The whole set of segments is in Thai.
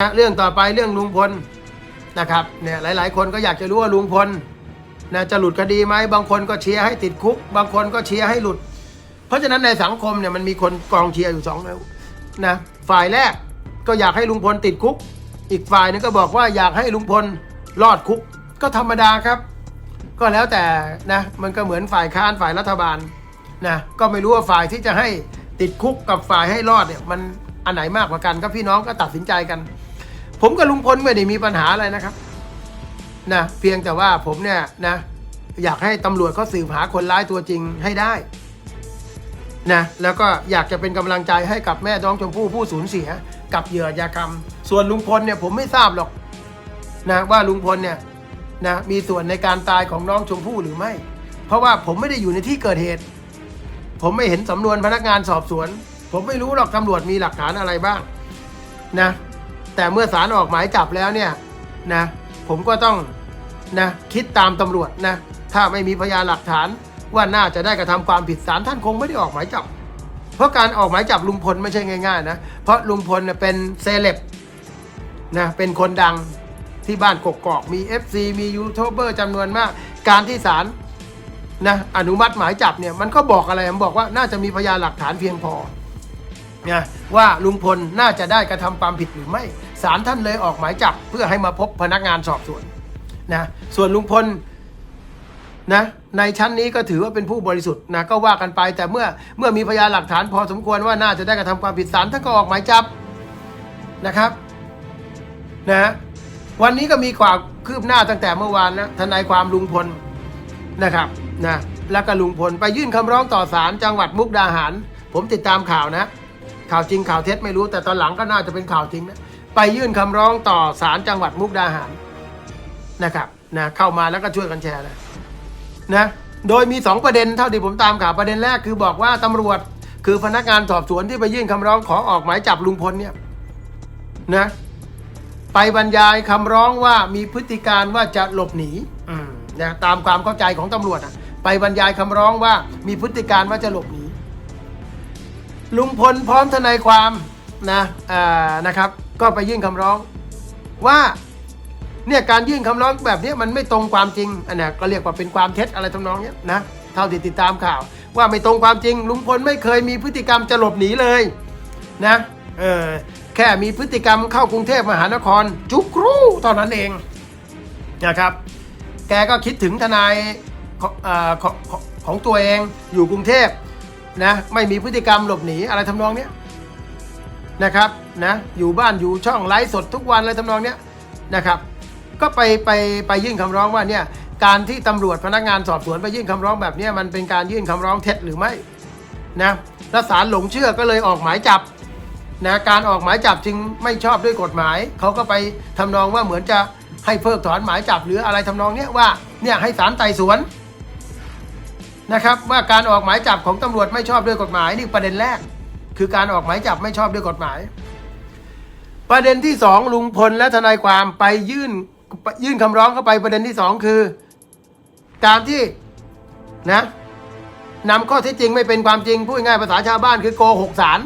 นะเรื่องต่อไปเรื่องลุงพลนะครับเนี่ยหลาย ๆ คนก็อยากจะรู้ว่าลุงพลนะจะหลุดคดีไหมบางคนก็เชียร์ให้ติดคุก บางคนก็เชียร์ให้หลุด เพราะฉะนั้นในสังคมเนี่ยมันมีคนกองเชียร์อยู่สองแล้วนะฝ่ายแรกก็อยากให้ลุงพลติดคุก อีกฝ่ายนึงก็บอกว่าอยากให้ลุงพลรอดคุก ก็ธรรมดาครับ ก็แล้วแต่นะมันก็เหมือนฝ่ายค้านฝ่ายรัฐบาลนะก็ไม่รู้ว่าฝ่ายที่จะให้ติดคุกกับฝ่ายให้รอดเนี่ยมันอันไหนมากกว่ากันก็พี่น้องก็ตัดสินใจกัน ผมกับลุงพลไม่ได้มีปัญหาอะไรนะครับนะเพียงแต่ว่าผมเนี่ยนะ อยากให้ตำรวจเขาสืบหาคนร้ายตัวจริงให้ได้นะแล้วก็อยากจะเป็นกำลังใจให้กับแม่น้องชมพู่ผู้สูญเสีย กับเหยื่ออาชญากรรม ส่วนลุงพลเนี่ยผมไม่ทราบหรอกนะว่าลุงพลเนี่ยนะมีส่วนในการตายของน้องชมพู่หรือไม่ เพราะว่าผมไม่ได้อยู่ในที่เกิดเหตุ ผมไม่เห็นสำนวนพนักงานสอบสวน ผมไม่รู้หรอกตำรวจมีหลักฐานอะไรบ้างนะ แต่เมื่อศาลออกหมายจับแล้วเนี่ยนะผมก็ต้องนะคิดตามตำรวจนะถ้าไม่มีพยานหลักฐานว่าน่าจะได้กระทำความผิดศาลท่านคงไม่ได้ออกหมายจับ เพราะการออกหมายจับลุงพลไม่ใช่ง่ายๆนะเพราะลุงพลเป็นเซเลบนะเป็นคนดังที่บ้านกกอกมี FC มียูทูบเบอร์จำนวนมาก การที่ศาลนะอนุมัติหมายจับเนี่ยมันก็บอกอะไรมันบอกว่าน่าจะมีพยานหลักฐานเพียงพอนะว่าลุงพลน่าจะได้กระทำความผิดหรือไม่ ศาลท่านเลยออกหมายจับเพื่อให้มาพบพนักงานสอบสวนนะส่วนลุงพลนะในชั้นนี้ก็ถือว่าเป็นผู้บริสุทธิ์นะก็ว่ากันไปแต่เมื่อเมื่อมีพยานหลักฐานพอสมควรว่าน่าจะได้กระทำความผิดศาลท่านก็ออกหมายจับนะครับนะฮะวันนี้ก็มีความคืบหน้าตั้งแต่เมื่อวานนะทนายความลุงพลนะครับนะแล้วก็ลุงพลไปยื่นคำร้องต่อศาลจังหวัดมุกดาหาร ผมติดตามข่าวนะ ข่าวจริงข่าวเท็จไม่รู้แต่ตอนหลังก็น่าจะเป็นข่าวจริงนะ ไปยื่นคำร้องต่อศาลจังหวัดมุกดาหารนะครับนะเข้ามาแล้วก็ช่วยกันแชร์นะนะโดยมีสองประเด็นเท่าที่ผมตามข่าวประเด็นแรกคือบอกว่าตำรวจ คือพนักงานสอบสวนที่ไปยื่นคำร้องขอออกหมายจับลุงพลเนี่ยนะไปบรรยายคำร้องว่ามีพฤติการว่าจะหลบหนีอืมนะตามความเข้าใจของตำรวจอะไปบรรยายคำร้องว่ามีพฤติการว่าจะหลบหนีลุงพลพร้อมทนายความนะอ่านะครับ ก็ไปยื่นคำร้อง ว่าเนี่ยการยื่นคำร้องแบบนี้มันไม่ตรงความจริงอันนี้ก็เรียกว่าเป็นความเท็จอะไรทำนองนี้นะเท่าที่ติดตามข่าว ว่าไม่ตรงความจริงลุงพลไม่เคยมีพฤติกรรมจะหลบหนีเลยนะเออแค่มีพฤติกรรมเข้ากรุงเทพมหานคร จุกรูเท่านั้นเองนะครับ แกก็คิดถึงทนายของของของของตัวเองอยู่กรุงเทพนะไม่มีพฤติกรรมหลบหนีอะไรทำนองเนี้ย นะครับนะอยู่บ้านอยู่ช่องไลฟ์สดทุกวันอะไรทำนองเนี้ยนะครับก็ไปไปไปยื่นคำร้องว่าเนี่ยการที่ตำรวจพนักงานสอบสวนไปยื่นคำร้องแบบเนี้ยมันเป็นการยื่นคำร้องเท็จหรือไม่นะแล้วศาลหลงเชื่อก็เลยออกหมายจับนะการออกหมายจับจึงไม่ชอบด้วยกฎหมาย เขาก็ไปทำนองว่าเหมือนจะให้เพิกถอนหมายจับหรืออะไรทำนองเนี้ยว่าเนี่ยให้ศาลไต่สวนนะครับว่าการออกหมายจับของตำรวจไม่ชอบด้วยกฎหมายนี่ประเด็นแรก คือการออกหมายจับไม่ชอบด้วยกฎหมาย ประเด็นที่สองลุงพลและทนายความไปยื่นยื่นคำร้องเข้าไปประเด็นที่สองคือการที่นะนำข้อเท็จจริงไม่เป็นความจริงพูดง่ายภาษาชาวบ้านคือโกหกศาล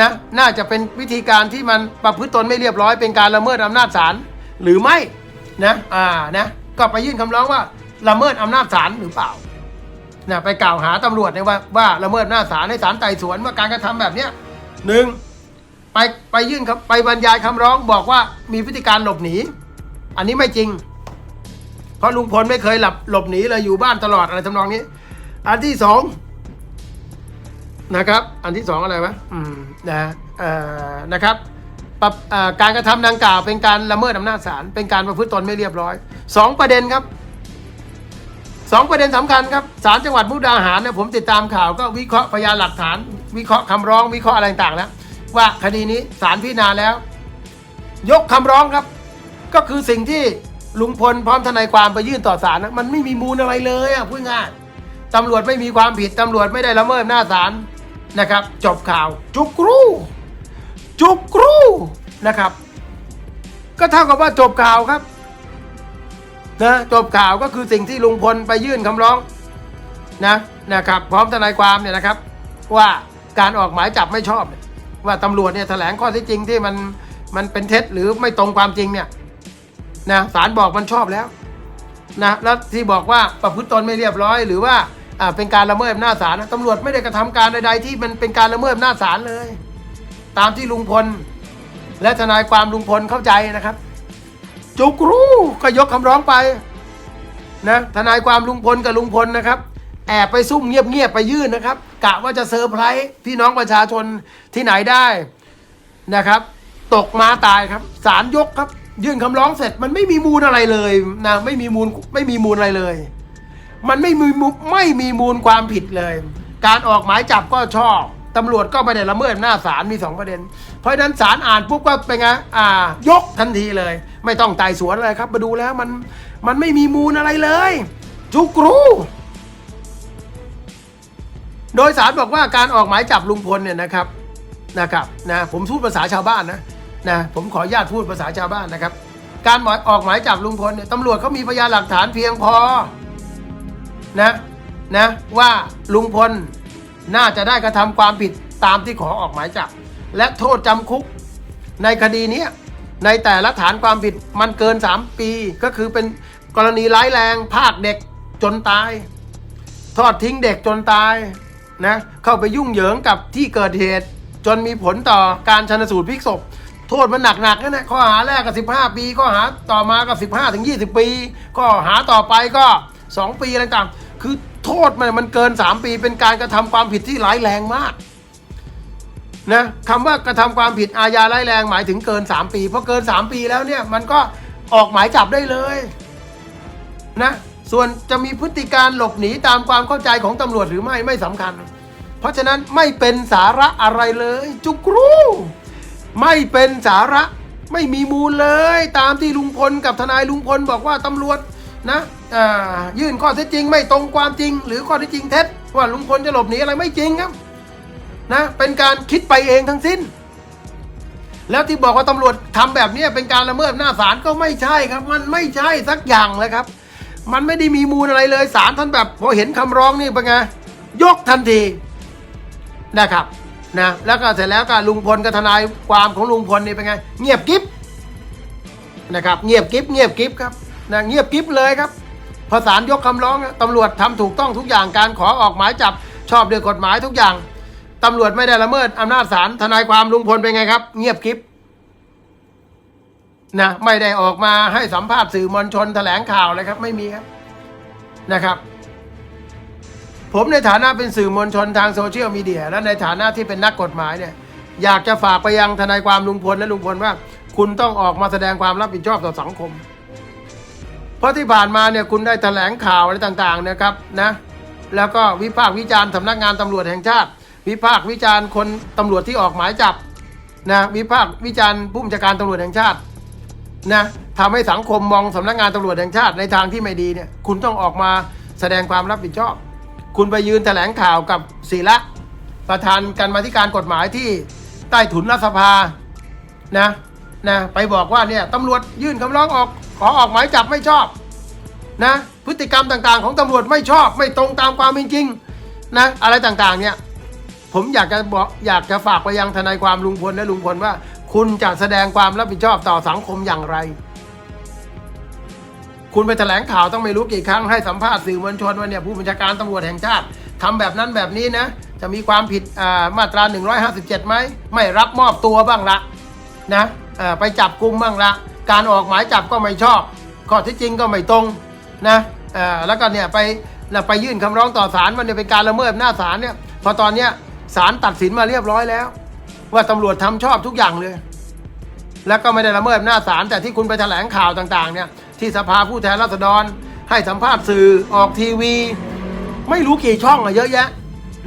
นะน่าจะเป็นวิธีการที่มันประพฤติตนไม่เรียบร้อยเป็นการละเมิดอำนาจศาลหรือไม่นะอ่านะก็ไปยื่นคำร้องว่าละเมิดอำนาจศาลหรือเปล่า นะไปกล่าวหาตำรวจเนี่ยว่าว่าละเมิดหน้าจศาลให้ศาลไต่สวนว่าการกระทำแบบเนี้ยหนึ่งไปไปยื่นครับไปบรรยายคำร้องบอกว่ามีพฤติการหลบหนี อันนี้ไม่จริง เพราะลุงพลไม่เคยหลับหลบหนีเลยอยู่บ้านตลอดอะไรทำนองนี้ อันที่สองนะครับ อันที่สองอะไรวะอืมนะเอ่อนะครับปรับเอ่อการกระทำดังกล่าวเป็นการละเมิดอำนาจศาลเป็นการประพฤติตนไม่เรียบร้อยสองประเด็นครับ สองประเด็นสำคัญครับศาลจังหวัดมุกดาหารเนี่ยผมติดตามข่าวก็วิเคราะห์พยานหลักฐาน วิเคราะห์คำร้องวิเคราะห์อะไรต่างๆแล้วว่าคดีนี้ศาลพิจารณาแล้ว ยกคำร้องครับ ก็คือสิ่งที่ลุงพลพร้อมทนายความไปยื่นต่อศาลนะมันไม่มีมูลอะไรเลยอะพูดง่ายตำรวจไม่มีความผิดตำรวจไม่ได้ละเมิดหน้าศาลนะครับ จบข่าว จุกรูจุกรูนะครับ ก็เท่ากับว่าจบข่าวครับ นะจบข่าวก็คือสิ่งที่ลุงพลไปยื่นคำร้องนะนะครับ พร้อมทนายความเนี่ยนะครับ ว่าการออกหมายจับไม่ชอบ ว่าตำรวจเนี่ยแถลงข้อเท็จจริงที่มันมันเป็นเท็จหรือไม่ตรงความจริงเนี่ยนะศาลบอกมันชอบแล้วนะแล้วที่บอกว่าประพฤติตนไม่เรียบร้อย หรือว่าอ่าเป็นการละเมิดอำนาจศาลนะตำรวจไม่ได้กระทำการใดๆที่มันเป็นการละเมิดอำนาจศาลเลย ตามที่ลุงพล และทนายความลุงพลเข้าใจนะครับ จุกรู้ก็ยกคำร้องไปนะทนายความลุงพลกับลุงพลนะครับ แอบไปซุ่มเงียบๆไปยื่นนะครับกะว่าจะเซอร์ไพรส์พี่น้องประชาชนที่ไหนได้นะครับ ตกมาตายครับศาลยกครับ ยื่นคำร้องเสร็จมันไม่มีมูลอะไรเลยนะไม่มีมูลไม่มีมูลอะไรเลย มันไม่มีมูลไม่มีมูลความผิดเลย การออกหมายจับก็ชอบ ตำรวจก็ไม่ได้ละเมิดหน้าจศาลมีสองประเด็น เพราะฉะนั้นศาลอ่านปุ๊บก็เป็นไงอ่ายกทันทีเลย ไม่ต้องไต่สวนอะไรครับ มาดูแล้วมันมันไม่มีมูลอะไรเลย จุกรูโดยสารบอกว่าการออกหมายจับลุงพลเนี่ยนะครับนะครับนะผมพูดภาษาชาวบ้านนะนะผมขออนุญาตพูดภาษาชาวบ้านนะครับ การหมายออกหมายจับลุงพลเนี่ยตำรวจเขามีพยานหลักฐานเพียงพอนะนะว่าลุงพล น่าจะได้กระทำความผิดตามที่ขอออกหมายจับ และโทษจำคุก ในคดีนี้ในแต่ละฐานความผิดมันเกิน 3 ปีก็คือเป็นกรณีร้ายแรงภาคเด็กจนตาย ทอดทิ้งเด็กจนตายนะเข้าไปยุ่งเหยิงกับที่เกิดเหตุ จนมีผลต่อการชันสูตรพลิกศพโทษมันหนักๆนั่นแหละข้อหาแรกก็15 ปีข้อหาต่อมาก็15 ถึง 20 ปี ข้อหาต่อไปก็ 2 ปีอะไรต่างคือ โทษมันมันเกิน 3 ปีเป็นการกระทำความผิดที่ร้ายแรงมากนะคำว่ากระทำความผิดอาญาร้ายแรงหมายถึงเกิน 3 ปีเพราะเกิน 3 ปีแล้วเนี่ยมันก็ออกหมายจับได้เลยนะส่วนจะมีพฤติการหลบหนีตามความเข้าใจของตำรวจหรือไม่ไม่สำคัญ เพราะฉะนั้นไม่เป็นสาระอะไรเลย จุกรูไม่เป็นสาระไม่มีมูลเลย ตามที่ลุงพลกับทนายลุงพลบอกว่าตำรวจนะ ยื่นข้อเท็จจริงไม่ตรงความจริง หรือข้อเท็จจริงเท็จว่าลุงพลจะหลบหนีอะไรไม่จริงครับนะเป็นการคิดไปเองทั้งสิ้น แล้วที่บอกว่าตำรวจทำแบบนี้เป็นการละเมิดหน้าศาลก็ไม่ใช่ครับ มันไม่ใช่สักอย่างเลยครับ มันไม่ได้มีมูลอะไรเลยศาลท่านแบบพอเห็นคำร้องนี่เป็นไงยกทันทีนะครับนะแล้วก็เสร็จแล้วก็ลุงพลกับทนายความของลุงพลนี่เป็นไง เงียบกิ๊บนะครับ เงียบกิ๊บเงียบกิ๊บครับนะเงียบกิ๊บเลยครับ พอศาลยกคำร้องตำรวจทำถูกต้องทุกอย่างการขอออกหมายจับชอบด้วยกฎหมายทุกอย่างตำรวจไม่ได้ละเมิดอำนาจศาลทนายความลุงพลเป็นไงครับ เงียบกิ๊บนะไม่ได้ออกมาให้สัมภาษณ์สื่อมวลชนแถลงข่าวเลยครับ ไม่มีครับนะครับ ผมในฐานะเป็นสื่อมวลชนทางโซเชียลมีเดียและในฐานะที่เป็นนักกฎหมายเนี่ย อยากจะฝากไปยังทนายความลุงพลและลุงพลว่า คุณต้องออกมาแสดงความรับผิดชอบต่อสังคม เพราะที่ผ่านมาเนี่ยคุณได้แถลงข่าวอะไรต่างๆนะครับนะแล้วก็วิพากษ์วิจารณ์สำนักงานตำรวจแห่งชาติ วิพากษ์วิจารณ์คนตำรวจที่ออกหมายจับนะวิพากษ์วิจารณ์ผู้บัญชาการตำรวจแห่งชาตินะทำให้สังคมมองสำนักงานตำรวจแห่งชาติในทางที่ไม่ดีเนี่ยคุณต้องออกมาแสดงความรับผิดชอบ คุณไปยืนแถลงข่าวกับศิระประธานการมาธิการกฎหมายที่ใต้ถุนรัฐสภานะ นะไปบอกว่าเนี่ยตำรวจยื่นคำร้องออกขอออกหมายจับไม่ชอบนะพฤติกรรมต่างๆ ของตำรวจไม่ชอบไม่ตรงตามความเป็นจริงนะอะไรต่างๆเนี่ยผมอยากจะบอกอยากจะฝากไปยังทนายความลุงพลและลุงพลว่า คุณจะแสดงความรับผิดชอบต่อสังคมอย่างไร คุณไปแถลงข่าวต้องไม่รู้กี่ครั้งให้สัมภาษณ์สื่อมวลชนว่าเนี่ยผู้บัญชาการตำรวจแห่งชาติทำแบบนั้นแบบนี้นะ จะมีความผิดอ่ามาตรา 157ไหมไม่รับมอบตัวบ้างละนะ ไปจับกลุ่มบ้างละ การออกหมายจับก็ไม่ชอบ ข้อที่จริงก็ไม่ตรงนะแล้วก็เนี่ยไปแล้วไปยื่นคำร้องต่อศาลมันเนี่ยเป็นการละเมิดหน้าศาลเนี่ยพอตอนเนี้ยศาลตัดสินมาเรียบร้อยแล้ว ว่าตำรวจทำชอบทุกอย่างเลย แล้วก็ไม่ได้ละเมิดอำนาศาลแต่ที่คุณไปแถลงข่าวต่างๆเนี่ยที่สภาผู้แทนราษฎร ให้สัมภาษณ์สื่อออกทีวี ไม่รู้กี่ช่องอะเยอะแยะ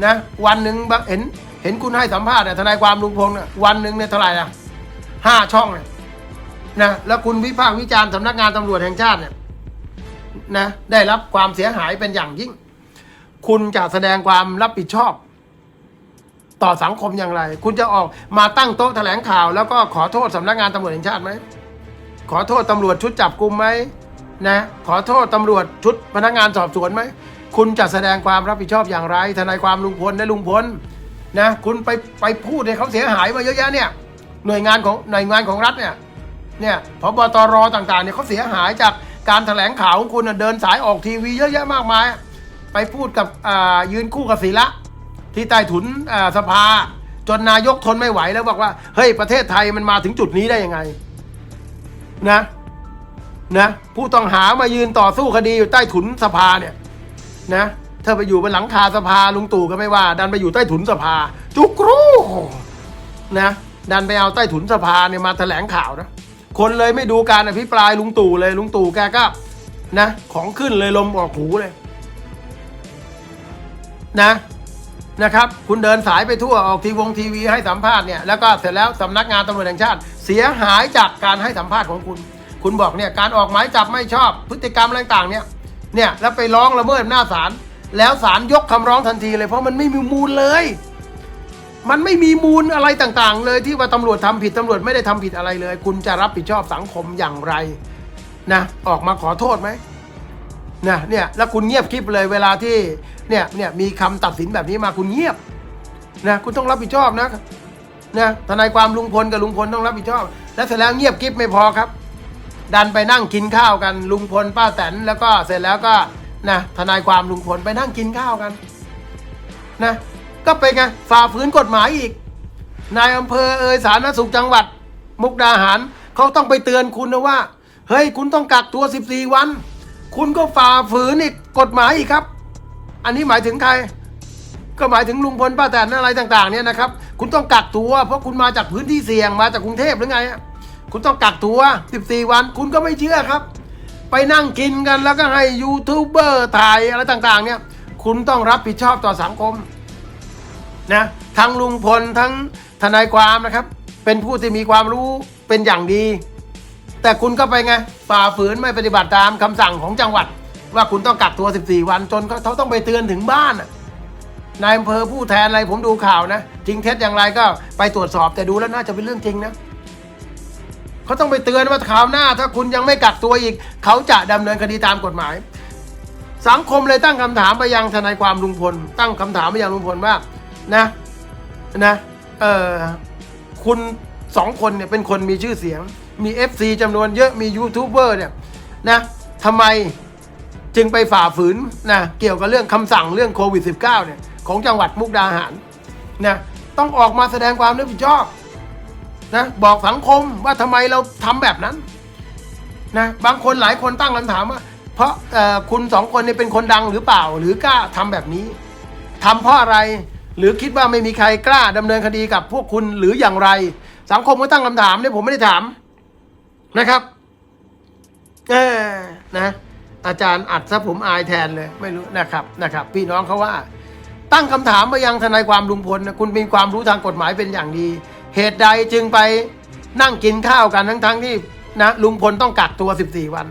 นะวันหนึ่งบางเห็นเห็นคุณให้สัมภาษณ์เนี่ยทนายความลุงพงษ์เนี่ยวันหนึ่งเนี่ยเท่าไหร่อะ ห้าช่องเนี่ยนะแล้วคุณวิพากษ์วิจารณ์สำนักงานตำรวจแห่งชาติเนี่ยนะได้รับความเสียหายเป็นอย่างยิ่ง คุณจะแสดงความรับผิดชอบ ต่อสังคมอย่างไร คุณจะออกมาตั้งโต๊ะแถลงข่าว แล้วก็ขอโทษสำนักงานตำรวจแห่งชาติไหมขอโทษตำรวจชุดจับกลุ่มไหมนะขอโทษตำรวจชุดพนักงานสอบสวนไหมคุณจะแสดงความรับผิดชอบอย่างไรทนายความลุงพลและลุงพลนะคุณไปไปพูดให้เขาเสียหายมาเยอะแยะเนี่ย หน่วยงานของหน่วยงานของรัฐเนี่ยเนี่ยพบตรต่างๆเนี่ยเขาเสียหายจากการแถลงข่าวของคุณเดินสายออกทีวีเยอะแยะมากมาย ไปพูดกับยืนคู่กับศิระที่ใต้ถุนสภา จนนายกทนไม่ไหวแล้วบอกว่า เฮ้ยประเทศไทยมันมาถึงจุดนี้ได้ยังไงนะนะผู้ต้องหามายืนต่อสู้คดีอยู่ใต้ถุนสภาเนี่ยนะถ้าไปอยู่บนหลังคาสภาลุงตู่ก็ไม่ว่า ดันไปอยู่ใต้ถุนสภาจุกรูนะ ดันไปเอาใต้ถุนสภาเนี่ยมาแถลงข่าวนะ คนเลยไม่ดูการอภิปรายลุงตู่เลยลุงตู่แกก็นะของขึ้นเลยลมออกหูเลยนะนะครับ คุณเดินสายไปทั่วออกทีวงทีวีให้สัมภาษณ์เนี่ยแล้วก็เสร็จแล้วสำนักงานตำรวจแห่งชาติ เสียหายจากการให้สัมภาษณ์ของคุณ คุณบอกเนี่ยการออกหมายจับไม่ชอบพฤติกรรมอะไรต่างๆเนี่ยเนี่ยแล้วไปร้องละเมิดอำนาจศาลแล้วศาลยกคำร้องทันทีเลยเพราะมันไม่มีมูลเลย มันไม่มีมูลอะไรต่างๆ เลยที่ว่าตำรวจทำผิดตำรวจไม่ได้ทำผิดอะไรเลย คุณจะรับผิดชอบสังคมอย่างไรนะออกมาขอโทษไหมนะเนี่ยแล้วคุณเงียบคลิปเลยเวลาที่เนี่ยเนี่ยมีคำตัดสินแบบนี้มาคุณเงียบนะคุณต้องรับผิดชอบนะนะทนายความลุงพลกับลุงพลต้องรับผิดชอบ แล้วเสร็จแล้วเงียบคลิปไม่พอครับ ดันไปนั่งกินข้าวกันลุงพลป้าแตนแล้วก็เสร็จแล้วก็นะทนายความลุงพลไปนั่งกินข้าวกัน นะ ก็ไปนไงฝ่าฝืนกฎหมายอีก นายอำเภอเอ่ยสาธารณสุขจังหวัด มุกดาหารเขาต้องไปเตือนคุณนะว่า เฮ้ยคุณต้องกักตัว 14 วัน คุณก็ฝ่าฝืนอีกกฎหมายอีกครับ อันนี้หมายถึงใคร ก็หมายถึงลุงพลป้าแตนอะไรต่างๆเนี่ยนะครับ คุณต้องกักตัว เพราะคุณมาจากพื้นที่เสี่ยงมาจากกรุงเทพหรือไงคุณต้องกักตัว 14 วัน คุณก็ไม่เชื่อครับ ไปนั่งกินกันแล้วก็ให้ยูทูบเบอร์ถ่ายอะไรต่างๆ เนี่ย คุณต้องรับผิดชอบต่อสังคม นะทั้งลุงพลทั้งทนายความนะครับ เป็นผู้ที่มีความรู้เป็นอย่างดี แต่คุณก็ไปไงฝ่าฝืนไม่ปฏิบัติตามคำสั่งของจังหวัด ว่าคุณต้องกักตัว 14 วันจนเขาต้องไปเตือนถึงบ้านน่ะนายอำเภอผู้แทนอะไรผมดูข่าวนะจริงเท็จอย่างไรก็ไปตรวจสอบแต่ดูแล้วน่าจะเป็นเรื่องจริงนะเขาต้องไปเตือนว่าคราวหน้า ถ้าคุณยังไม่กักตัวอีก เขาจะดำเนินคดีตามกฎหมาย สังคมเลยตั้งคำถามไปยังทนายความลุงพล ตั้งคำถามไปยังลุงพลว่า นะนะเออคุณสองคนเนี่ยเป็นคนมีชื่อเสียง มี FC จำนวนเยอะมียูทูบเบอร์เนี่ยนะทำไมจึงไปฝ่าฝืนนะเกี่ยวกับเรื่องคำสั่งเรื่องโควิด -19 เนี่ยของจังหวัดมุกดาหารนะต้องออกมาแสดงความรับผิดชอบนะบอกสังคมว่าทำไมเราทำแบบนั้นนะบางคนหลายคนตั้งคำถามว่า เพราะคุณสองคนเนี่ยเป็นคนดังหรือเปล่า หรือกล้าทำแบบนี้ทำเพราะอะไร หรือคิดว่าไม่มีใครกล้าดำเนินคดีกับพวกคุณหรืออย่างไร สังคมก็ตั้งคำถามเนี่ยผมไม่ได้ถามนะครับเออนะ อาจารย์อัดซะผมอายแทนเลยไม่รู้นะครับนะครับ พี่น้องเขาว่า ตั้งคำถามไปยังทนายความลุงพลนะคุณมีความรู้ทางกฎหมายเป็นอย่างดี เหตุใดจึงไปนั่งกินข้าวกันทั้งๆที่นะลุงพลต้องกักตัว 14 วัน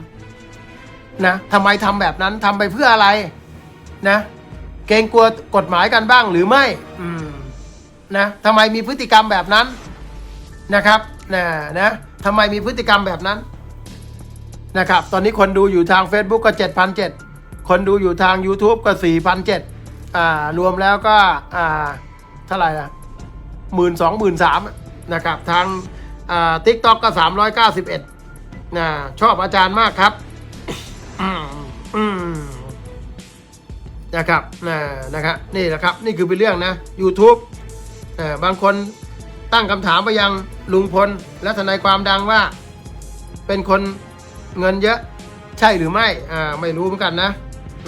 นะทำไมทำแบบนั้นทำไปเพื่ออะไรนะ เกรงกลัวกฎหมายกันบ้างหรือไม่อืมนะทำไมมีพฤติกรรมแบบนั้นนะครับนะนะทำไมมีพฤติกรรมแบบนั้นนะครับ ตอนนี้คนดูอยู่ทาง Facebook ก็7,007คนดูอยู่ทาง YouTube ก็4,007อ่ารวมแล้วก็อ่าเท่าไหร่ละหมื่นสองหมื่นสามนะครับ ทางอ่าทิกตอกก็ 391นะชอบอาจารย์มากครับอืมอืม นะครับนะนะครับนี่แหละครับนี่คือเป็นเรื่องนะ YouTube เอ่อบางคนตั้งคำถามไปยังลุงพลและทนายความดังว่า เป็นคนเงินเยอะใช่หรือไม่อ่าไม่รู้เหมือนกันนะ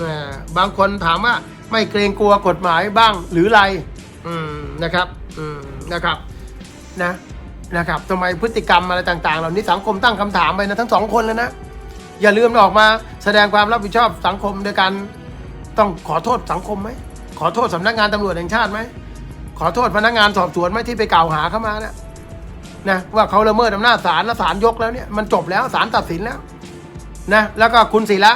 อ่าบางคนถามว่าไม่เกรงกลัวกฎหมายบ้างหรือไรอืมนะครับอืมนะครับนะนะครับทำไมพฤติกรรมอะไรต่างๆ เหล่านี้สังคมตั้งคำถามไปนะทั้งสองคนแล้วนะ อย่าลืมออกมาแสดงความรับผิดชอบสังคมโดยการ ต้องขอโทษสังคมไหม ขอโทษสำนักงานตำรวจแห่งชาติไหม ขอโทษพนักงานสอบสวนไหมที่ไปกล่าวหาเข้ามาเนี่ยนะว่าเขาละเมิดอำนาจศาลแล้วศาลยกแล้วเนี่ยมันจบแล้วศาลตัดสินแล้วนะแล้วก็คุณศิระ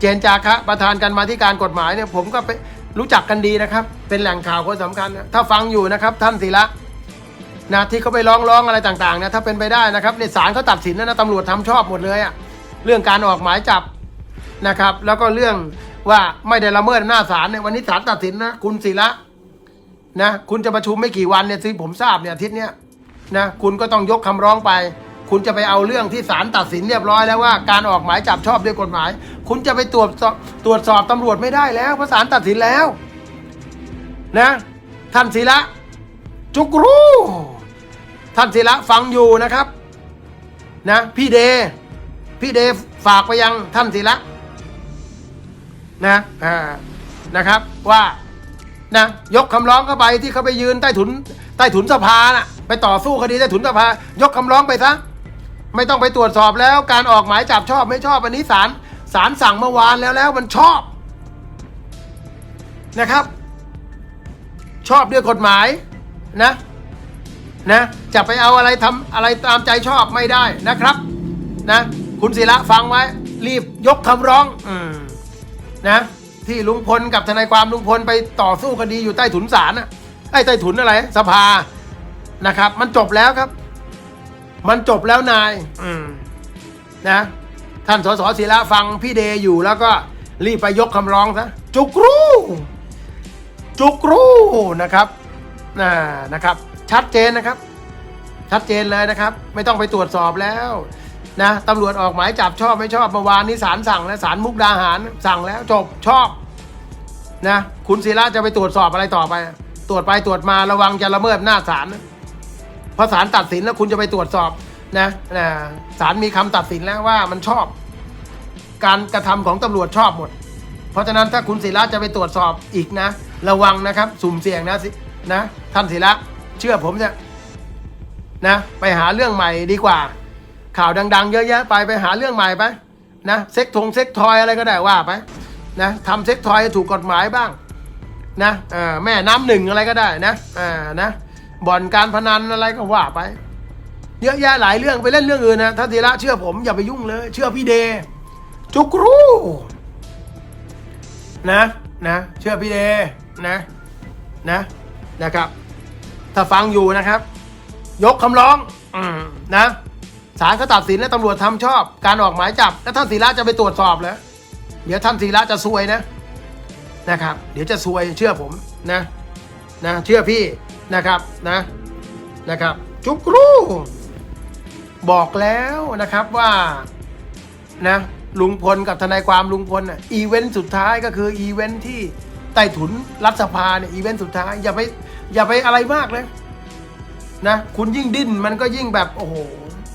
เจนจาคะประธานกันมาที่การกฎหมายเนี่ยผมก็ไปรู้จักกันดีนะครับ เป็นแหล่งข่าวคนสำคัญนะถ้าฟังอยู่นะครับ ท่านศิระนะที่เขาไปร้องร้องอะไรต่างๆนะถ้าเป็นไปได้นะครับในศาลเขาตัดสินแล้วนะตำรวจทำชอบหมดเลยอะเรื่องการออกหมายจับนะครับ แล้วก็เรื่อง ว่าไม่ได้ละเมิดอำนาจศาลเนี่ยวันนี้ศาลตัดสินนะคุณศิระนะคุณจะประชุมไม่กี่วันเนี่ยที่ผมทราบเนี่ยอาทิตย์เนี้ยนะคุณก็ต้องยกคำร้องไป คุณจะไปเอาเรื่องที่ศาลตัดสินเรียบร้อยแล้วว่าการออกหมายจับชอบด้วยกฎหมาย คุณจะไปตรวจสอบตรวจสอบตำรวจไม่ได้แล้วเพราะศาลตัดสินแล้วนะท่านศิระจุกรู้ท่านศิระฟังอยู่นะครับนะพี่เด พี่เดฝากไปยังท่านศิระ นะอ่านะครับว่านะยกคำร้องเข้าไปที่เขาไปยืนใต้ถุนใต้ถุนสภาน่ะไปต่อสู้คดีใต้ถุนสภา ยกคำร้องไปซะไม่ต้องไปตรวจสอบแล้วการออกหมายจับชอบไม่ชอบอันนี้ศาลศาลสั่งเมื่อวานแล้วแล้วมันชอบนะครับ ชอบด้วยกฎหมายนะนะจะไปเอาอะไรทำอะไรตามใจชอบไม่ได้นะครับนะคุณศิระฟังไว้ รีบยกคำร้อง อืม นะ ที่ลุงพลกับทนายความลุงพลไปต่อสู้คดีอยู่ใต้ถุนศาลน่ะไอ้ใต้ถุนอะไร สภานะครับ มันจบแล้วครับ มันจบแล้วนายอืมนะ ท่านสสศิระฟังพี่เดย์อยู่แล้วก็รีบไปยกคำร้องซะจุกรูจุกรูนะครับนะนะครับ ชัดเจนนะครับ ชัดเจนเลยนะครับ ไม่ต้องไปตรวจสอบแล้ว นะตำรวจออกหมายจับชอบไม่ชอบเมื่อวานนี้ศาลสั่งแล้วศาลมุกดาหารสั่งแล้วจบชอบนะคุณศิระจะไปตรวจสอบอะไรต่อไป ตรวจไปตรวจมาระวังจะละเมิดหน้าศาลเพราะศาลตัดสินแล้วคุณจะไปตรวจสอบนะนะศาลมีคำตัดสินแล้วว่ามันชอบ การกระทำของตำรวจชอบหมด เพราะฉะนั้นถ้าคุณศิระจะไปตรวจสอบอีกนะ ระวังนะครับ สุ่มเสี่ยงนะสินะท่านศิระเชื่อผมเนี่ยนะ ไปหาเรื่องใหม่ดีกว่า ข่าวดัง ๆ เยอะแยะไปไปหาเรื่องใหม่ไปนะเซ็กทงเซ็กทอยอะไรก็ได้ว่าไปนะทำเซ็กทอยถูกกฎหมายบ้างนะแม่น้ำหนึ่งอะไรก็ได้นะนะบ่อนการพนันอะไรก็ว่าไป เยอะแยะหลายเรื่องไปเล่นเรื่องอื่นนะถ้าธีระเชื่อผมอย่าไปยุ่งเลย เชื่อพี่เดย์จุกรู้นะนะเชื่อพี่เดย์นะนะนะครับ ถ้าฟังอยู่นะครับ ยกคำร้องอนะ ศาลเขาตัดสินแล้วตำรวจทำชอบ การออกหมายจับ แล้วท่านศิระจะไปตรวจสอบเหรอเดี๋ยวท่านศิระจะซวยนะนะครับ เดี๋ยวจะซวยเชื่อผมนะนะเชื่อพี่นะครับนะนะครับ จุกรูบอกแล้วนะครับว่านะลุงพลกับทนายความลุงพลอะอีเวนต์สุดท้ายก็คืออีเวนต์ที่ใต้ถุนรัฐสภาเนี่ยอีเวนต์สุดท้ายอย่าไปอย่าไปอะไรมากเลยนะคุณยิ่งดิ้นมันก็ยิ่งแบบโอ้โห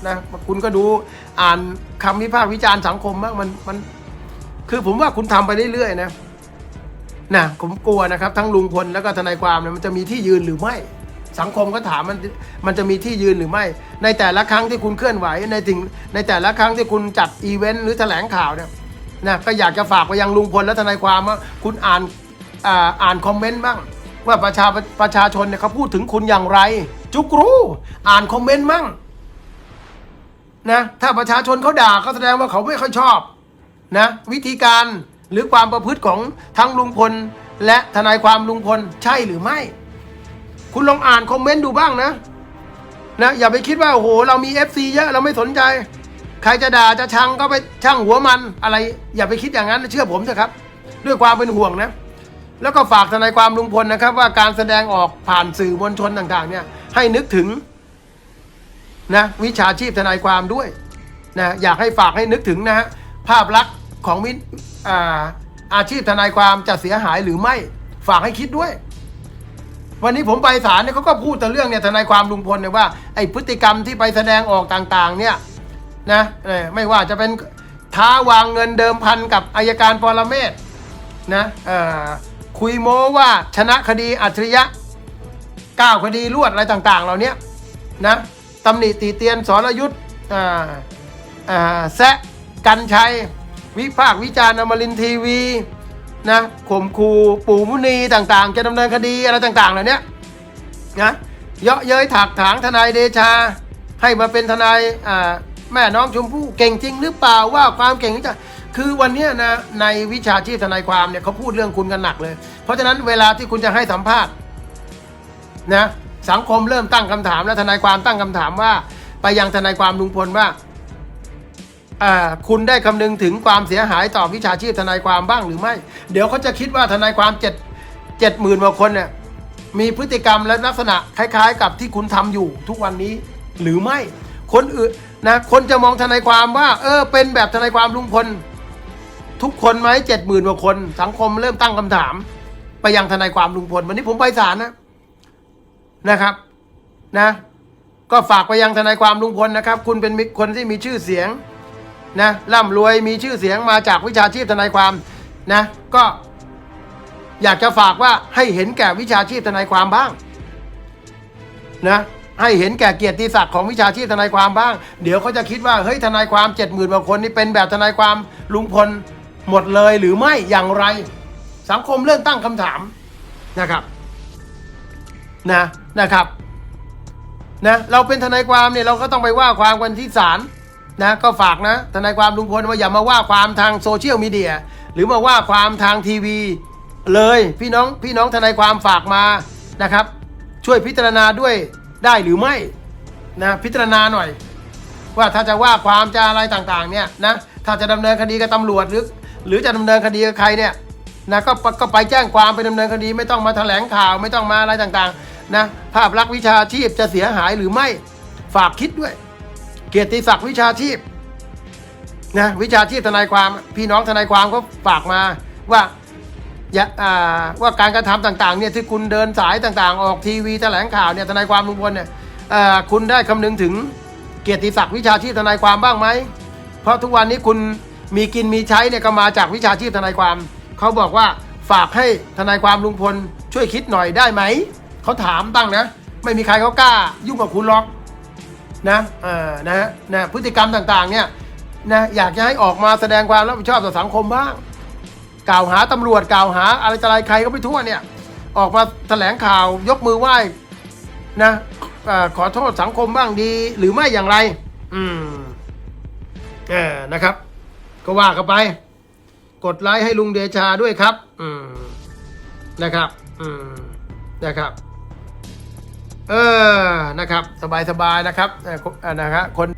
นะคุณก็ดูอ่านคำวิพากษ์วิจารณ์สังคมมากมันมันคือผมว่าคุณทำไปเรื่อยๆนะนะผมกลัวนะครับ ทั้งลุงพลแล้วก็ทนายความเนี่ยมันจะมีที่ยืนหรือไม่ สังคมก็ถามมันมันจะมีที่ยืนหรือไม่ ในแต่ละครั้งที่คุณเคลื่อนไหวในถึงในแต่ละครั้งที่คุณจัดอีเวนต์หรือแถลงข่าวเนี่ยนะก็อยากจะฝากไปยังลุงพลและทนายความว่าคุณอ่านอ่าอ่านคอมเมนต์บ้าง ว่าประชาประชาชนเนี่ยเขาพูดถึงคุณอย่างไร จุกรู้ อ่านคอมเมนต์มั่ง นะถ้าประชาชนเขาด่าเขาแสดงว่าเขาไม่ค่อยชอบนะวิธีการหรือความประพฤติของทั้งลุงพล และทนายความลุงพลใช่หรือไม่ คุณลองอ่านคอมเมนต์ดูบ้างนะนะอย่าไปคิดว่าโอ้โหเรามี FC เยอะเราไม่สนใจ ใครจะด่าจะชังก็ไปช่างหัวมันอะไร อย่าไปคิดอย่างนั้นเชื่อผมเถอะครับ ด้วยความเป็นห่วงนะ แล้วก็ฝากทนายความลุงพลนะครับ ว่าการแสดงออกผ่านสื่อมวลชนต่างๆเนี่ยให้นึกถึง นะวิชาชีพทนายความด้วยนะอยากให้ฝากให้นึกถึงนะฮะภาพลักษณ์ของวิอาอาชีพทนายความจะเสียหายหรือไม่ฝากให้คิดด้วย วันนี้ผมไปศาลเนี่ยเขาก็พูดแต่เรื่องเนี่ยทนายความลุงพลเนี่ยว่าไอ้พฤติกรรมที่ไปแสดงออกต่างๆ เนี่ยนะไม่ว่าจะเป็นท้าวางเงินเดิมพันกับอายการปรเมศนะคุยโม้ว่าชนะคดีอัจฉริยะก้าวคดีรวดอะไรต่างๆ เหล่านี้นะ ตำหนิตีเตียนสรยุทธ์อ่าอ่าแซะกันชัย วิพากษ์วิจารณ์อมรินทีวีนะข่มขู่ปู่มุนีต่างๆ จะดำเนินคดีอะไรต่างๆเหล่านี้นะเยาะเย้ยถากถางทนายเดชา ให้มาเป็นทนายอ่าแม่น้องชมพู่เก่งจริงหรือเปล่าว่าความเก่งจะคือวันนี้นะในวิชาชีพทนายความเนี่ยเขาพูดเรื่องคุณกันหนักเลย เพราะฉะนั้นเวลาที่คุณจะให้สัมภาษณ์นะ สังคมเริ่มตั้งคำถามแล้วทนายความตั้งคำถามว่า ไปยังทนายความลุงพลว่าคุณได้คำนึงถึงความเสียหายต่อวิชาชีพทนายความบ้างหรือไม่ เดี๋ยวเขาจะคิดว่าทนายความเจ็ดเจ็ดหมื่นกว่าคนเนี่ยมีพฤติกรรมและลักษณะคล้าย ๆ กับที่คุณทำอยู่ทุกวันนี้หรือไม่คนอื่นนะคนจะมองทนายความว่า เออ เป็นแบบทนายความลุงพลทุกคนไหมเจ็ดหมื่นกว่าคน สังคมเริ่มตั้งคำถาม ไปยังทนายความลุงพลวันนี้ผมไปศาลนะ นะครับนะก็ฝากไปยังทนายความลุงพลนะครับ คุณเป็นมิคนที่มีชื่อเสียงนะร่ำรวยมีชื่อเสียงมาจากวิชาชีพทนายความนะก็ อยากจะฝากว่าให้เห็นแก่วิชาชีพทนายความบ้างนะให้เห็นแก่เกียรติศักดิ์ของวิชาชีพทนายความบ้าง เดี๋ยวเขาจะคิดว่าเฮ้ยทนายความเจ็ดหมื่นกว่าคนนี่เป็นแบบทนายความลุงพลหมดเลยหรือไม่อย่างไร สังคมเริ่มตั้งคำถามนะครับ นะนะครับนะเราเป็นทนายความเนี่ยเราก็ต้องไปว่าความกันที่ศาลนะก็ฝากนะทนายความลุงพลว่าอย่ามาว่าความทางโซเชียลมีเดียหรือมาว่าความทางทีวี เลยพี่น้องพี่น้องทนายความฝากมานะครับ ช่วยพิจารณาด้วยได้หรือไม่นะพิจารณาหน่อย ว่าถ้าจะว่าความจะอะไรต่างๆเนี่ยนะถ้าจะดำเนินคดีกับตำรวจหรือ หรือจะดำเนินคดีกับใครเนี่ยนะก็ก็ไปแจ้งความไปดำเนินคดีไม่ต้องมาแถลงข่าวไม่ต้องมาอะไรต่างๆ นะภาพลักษณ์วิชาชีพจะเสียหายหรือไม่ฝากคิดด้วย เกียรติศักดิ์วิชาชีพนะวิชาชีพทนายความพี่น้องทนายความก็ฝากมาว่าอย่าอ่าว่าการกระทำต่างๆเนี่ยที่คุณเดินสายต่างๆ ออกทีวีแถลงข่าวเนี่ยทนายความลุงพลเนี่ยอ่าคุณได้คำนึงถึงเกียรติศักดิ์วิชาชีพทนายความบ้างไหมเพราะทุกวันนี้คุณมีกินมีใช้เนี่ยก็มาจากวิชาชีพทนายความเขาบอกว่าฝากให้ทนายความลุงพลช่วยคิดหน่อยได้ไหม เขาถามตั้งนะ ไม่มีใครเขากล้า ยุ่งกับคุณหรอกนะเออนะฮะนะพฤติกรรมต่างๆ เนี่ยนะอยากจะให้ออกมาแสดงความรับผิดชอบต่อสังคมบ้าง กล่าวหาตำรวจกล่าวหาอะไรต่ออะไรใครก็ไปทั่วเนี่ย ออกมาแถลงข่าวยกมือไหว้นะอขอโทษสังคมบ้างดี หรือไม่อย่างไร อืมเออนะครับ ก็ว่ากันไป กดไลค์ให้ลุงเดชาด้วยครับ อืมนะครับ อืมนะครับ เออนะครับ สบายๆนะครับนะครับคน